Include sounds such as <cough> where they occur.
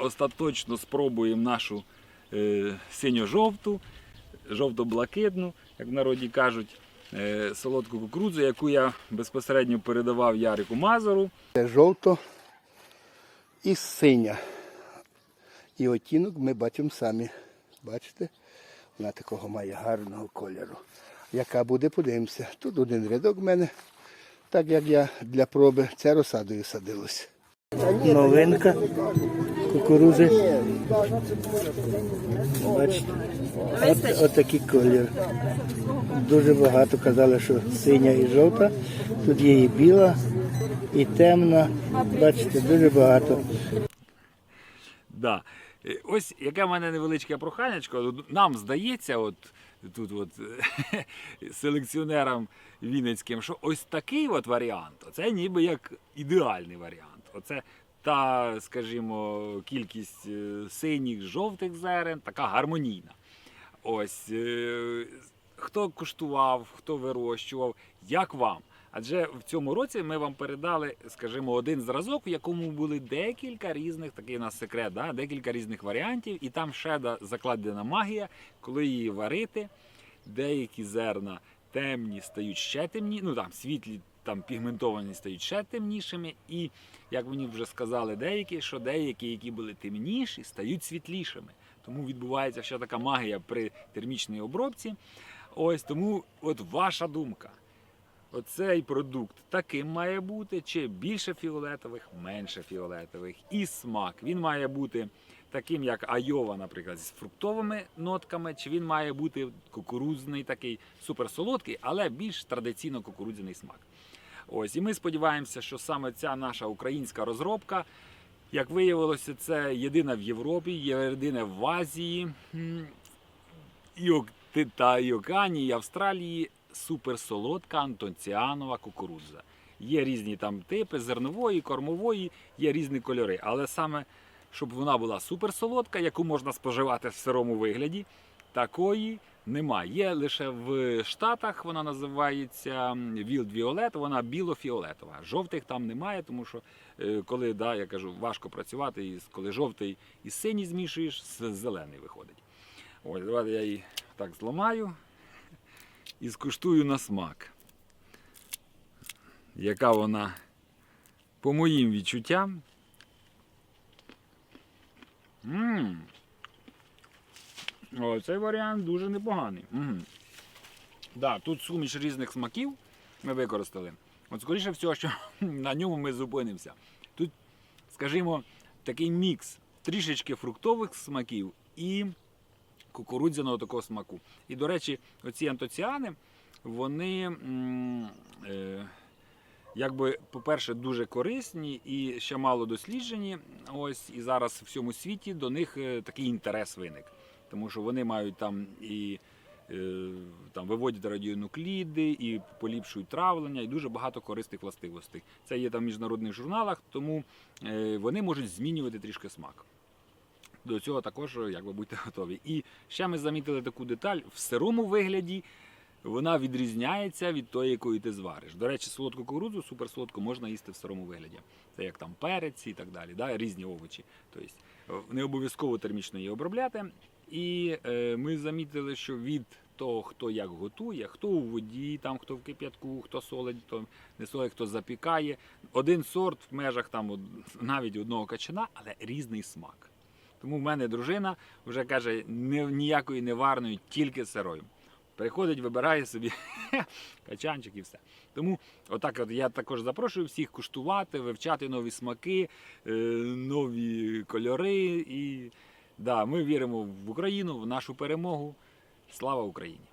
остаточно спробуємо нашу е, синьо-жовту, жовто-блакитну, як в народі кажуть, е, солодку кукурудзу, яку я безпосередньо передавав Ярику Мазуру. Це жовто і синя. І оттінок ми бачимо самі. Бачите? Вона такого має гарного кольору. Яка буде, подивимося. Тут один рядок в мене, так як я для проби, це розсадою садилось. Новинка кукурузи. Бачите? От, от такий колір. Дуже багато казали, що синя і жовта. Тут є і біла, і темна. Бачите, дуже багато. Да. Е, Ось яке в мене невеличке проханячко. Нам здається, от тут от <laughs> селекціонерам вінницьким, що ось такий от варіант, це ніби як ідеальний варіант. Оце та, скажімо, кількість е, синіх, жовтих зерен, така гармонійна. Ось е, хто куштував, хто вирощував, як вам? Адже в цьому році ми вам передали, скажімо, один зразок, в якому були декілька різних, такий у нас секрет, да? декілька різних варіантів, і там ще закладена магія, коли її варити, деякі зерна темні стають ще темні, ну там світлі, там пігментовані стають ще темнішими. І як мені вже сказали деякі, що деякі, які були темніші, стають світлішими. Тому відбувається ще така магія при термічній обробці. Ось тому, от ваша думка. Оцей продукт таким має бути, чи більше фіолетових, менше фіолетових. І смак. Він має бути таким, як Айова, наприклад, з фруктовими нотками, чи він має бути кукурудзний, такий суперсолодкий, але більш традиційно кукурудзяний смак. Ось, і ми сподіваємося, що саме ця наша українська розробка, як виявилося, це єдина в Європі, єдина в Азії, та і і Австралії суперсолодка антонціанова кукурудза. Є різні там типи зернової, кормової, є різні кольори. Але саме, щоб вона була суперсолодка, яку можна споживати в сирому вигляді, такої немає. Є лише в Штатах, вона називається Wild Violet, вона біло-фіолетова. Жовтих там немає, тому що е, коли да, я кажу, важко працювати, і коли жовтий і синій змішуєш, зелений виходить. Ось, давайте я її так зламаю і скуштую на смак. Яка вона по моїм відчуттям. Мм. О, цей варіант дуже непоганий. Мгм. Да, тут суміш різних смаків ми використали. От скоріше всього, що <laughs> на ньому ми зупинимося. Тут, скажімо, такий мікс трішечки фруктових смаків і кукурудзяного такого смаку. І, до речі, оці антоціани, вони, е, якби, по-перше, дуже корисні і ще мало досліджені. Ось, і зараз в всьому світі до них е, такий інтерес виник. Тому що вони мають там і е, там, виводять радіонукліди, і поліпшують травлення, і дуже багато корисних властивостей. Це є там в міжнародних журналах, тому е, вони можуть змінювати трішки смак. До цього також якби, будьте <laughs> готові. І ще ми замітили таку деталь: в сирому вигляді вона відрізняється від тої, якої ти звариш. До речі, солодку кукурудзу, суперсолодку можна їсти в сирому вигляді. Це як там перець і так далі, да? різні овочі. Тобто е, не обов'язково термічно її обробляти. І е, ми замітили, що від того, хто як готує, хто у воді, там, хто в кип'ятку, хто солить, хто не солить, хто запікає. Один сорт в межах там навіть одного качана, але різний смак. Тому в мене дружина вже каже, «Ні- ніякої неварної, тільки сирою. Приходить, вибирає собі <laughs> качанчик і все. Тому отак от я також запрошую всіх куштувати, вивчати нові смаки, е, нові кольори. І да, ми віримо в Україну, в нашу перемогу. Слава Україні!